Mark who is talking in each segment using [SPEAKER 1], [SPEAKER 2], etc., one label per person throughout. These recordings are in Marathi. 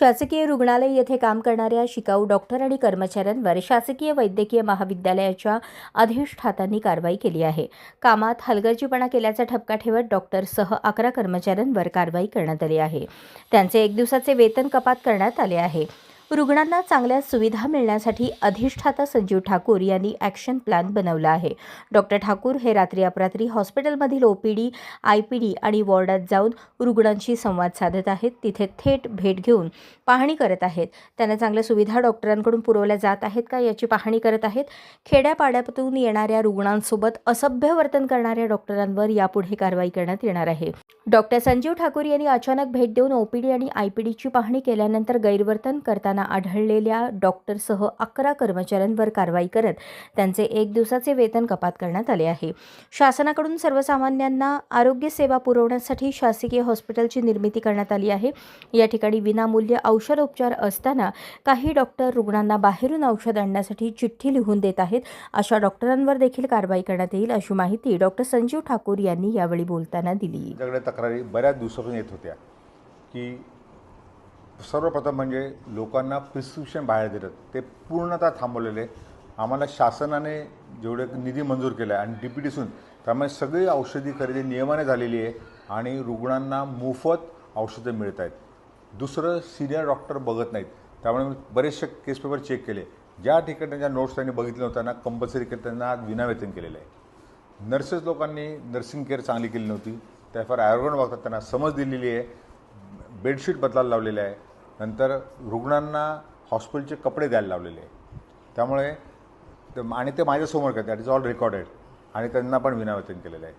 [SPEAKER 1] शासकीय रुग्णालय येथे काम करणाऱ्या शिकाऊ डॉक्टर आणि कर्मचाऱ्यांवर शासकीय वैद्यकीय महाविद्यालयाच्या अधिष्ठातांनी कारवाई केली आहे. कामात हलगर्जीपणा केल्याचा ठपका ठेवत डॉक्टरसह अकरा कर्मचाऱ्यांवर कारवाई करण्यात आली आहे. त्यांचे एक दिवसाचे वेतन कपात करण्यात आले आहे. रुग्णांना चांगल्या सुविधा मिळण्यासाठी अधिष्ठाता संजीव ठाकूर यांनी ॲक्शन प्लॅन बनवला आहे. डॉक्टर ठाकूर हे रात्री अपरात्री हॉस्पिटलमधील ओपीडी आयपीडी आणि वॉर्डात जाऊन रुग्णांशी संवाद साधत आहेत. तिथे थेट भेट घेऊन पाहणी करत आहेत. त्यांना चांगल्या सुविधा डॉक्टरांकडून पुरवल्या जात आहेत का याची पाहणी करत आहेत. खेड्यापाड्यातून येणाऱ्या रुग्णांसोबत असभ्य वर्तन करणाऱ्या डॉक्टरांवर यापुढे कारवाई करण्यात येणार आहे. डॉक्टर संजीव ठाकूर यांनी अचानक भेट देऊन ओपीडी आणि आयपीडीची पाहणी केल्यानंतर गैरवर्तन करताना आढळलेल्या डॉक्टरसह अकरा कर्मचाऱ्यांवर कारवाई करत त्यांचे एक दिवसाचे वेतन कपात करण्यात आले आहे. शासनाकडून सर्वसामान्यांना आरोग्य सेवा पुरवण्यासाठी शासकीय हॉस्पिटलची निर्मिती करण्यात आली आहे. या ठिकाणी विनामूल्य औषधोपचार असताना काही डॉक्टर रुग्णांना बाहेरून औषध आणण्यासाठी चिठ्ठी लिहून देत आहेत. अशा डॉक्टरांवर देखील कारवाई करण्यात येईल अशी माहिती डॉक्टर संजीव ठाकूर यांनी यावेळी बोलताना दिली.
[SPEAKER 2] तक्रारी बऱ्याच दिवसापासून येत होत्या की सर्वप्रथम म्हणजे लोकांना प्रिस्क्रिप्शन बाहेर देतात. ते पूर्णतः थांबवलेले. आम्हाला शासनाने जेवढे निधी मंजूर केला आहे आणि डी पी टीसून त्यामुळे सगळी औषधी खरेदी नियमाने झालेली आहे आणि रुग्णांना मोफत औषधं मिळत आहेत. दुसरं सिनियर डॉक्टर बघत नाहीत. त्यामुळे मी बरेचसे केस पेपर चेक केले. ज्या ठिकाणी त्यांच्या नोट्स त्यांनी बघितल्या होत्या त्यांना कंपल्सरी केलं त्यांना विनावेतन केलेलं आहे. नर्सेस लोकांनी नर्सिंग केअर चांगली केली नव्हती. त्याफार ॲरोगण वागतात त्यांना समज दिलेली आहे. बेडशीट बदलायला लावलेलं आहे. नंतर रुग्णांना हॉस्पिटलचे कपडे द्यायला लावलेले. आहे त्यामुळे ते- आणि ते माझ्यासमोर करते दॅट इज ऑल रेकॉर्डेड आणि त्यांना पण विनावेतन केलेलं आहे.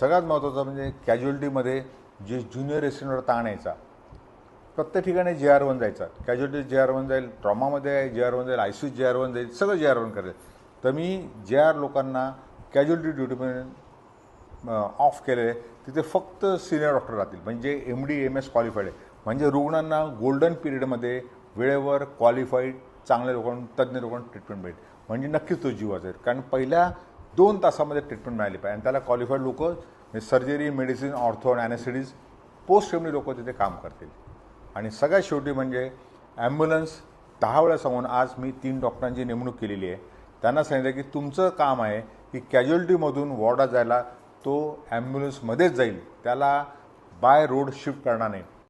[SPEAKER 2] सगळ्यात महत्त्वाचं म्हणजे कॅज्युअलिटीमध्ये जे ज्युनियर रेसिडेंटवर ताण यायचा. प्रत्येक ठिकाणी जे आर वन जायचा. कॅज्युअलिटी जे आर वन जाईल ट्रॉमामध्ये जे आर वन जाईल I C J R one जाईल सगळं जे आर वन करेल. तर मी जे आर लोकांना कॅज्युअलिटी ड्युटीमध्ये ऑफ केलेले तिथे फक्त सिनियर डॉक्टर राहतील. म्हणजे M D M S qualified आहे. म्हणजे रुग्णांना गोल्डन पिरियडमध्ये वेळेवर क्वालिफाईड चांगल्या लोकांना तज्ज्ञ लोकांना ट्रीटमेंट मिळेल म्हणजे नक्कीच तो जीव वाचेल कारण पहिल्या दोन तासामध्ये ट्रीटमेंट मिळाली पाहिजे. आणि त्याला क्वालिफाईड लोक सर्जरी मेडिसिन ऑर्थो आणि ॲनेसिडीज पोस्ट एमडी लोक तिथे काम करतील. आणि सगळ्यात शेवटी म्हणजे ॲम्ब्युलन्स दहा वेळा सांगून आज मी तीन डॉक्टरांची नेमणूक केलेली आहे. त्यांना सांगितलं की तुमचं काम आहे की कॅज्युअलिटीमधून वॉर्डात जायला तो ॲम्ब्युलन्समध्येच जाईल. त्याला बाय रोड शिफ्ट करणार नाही.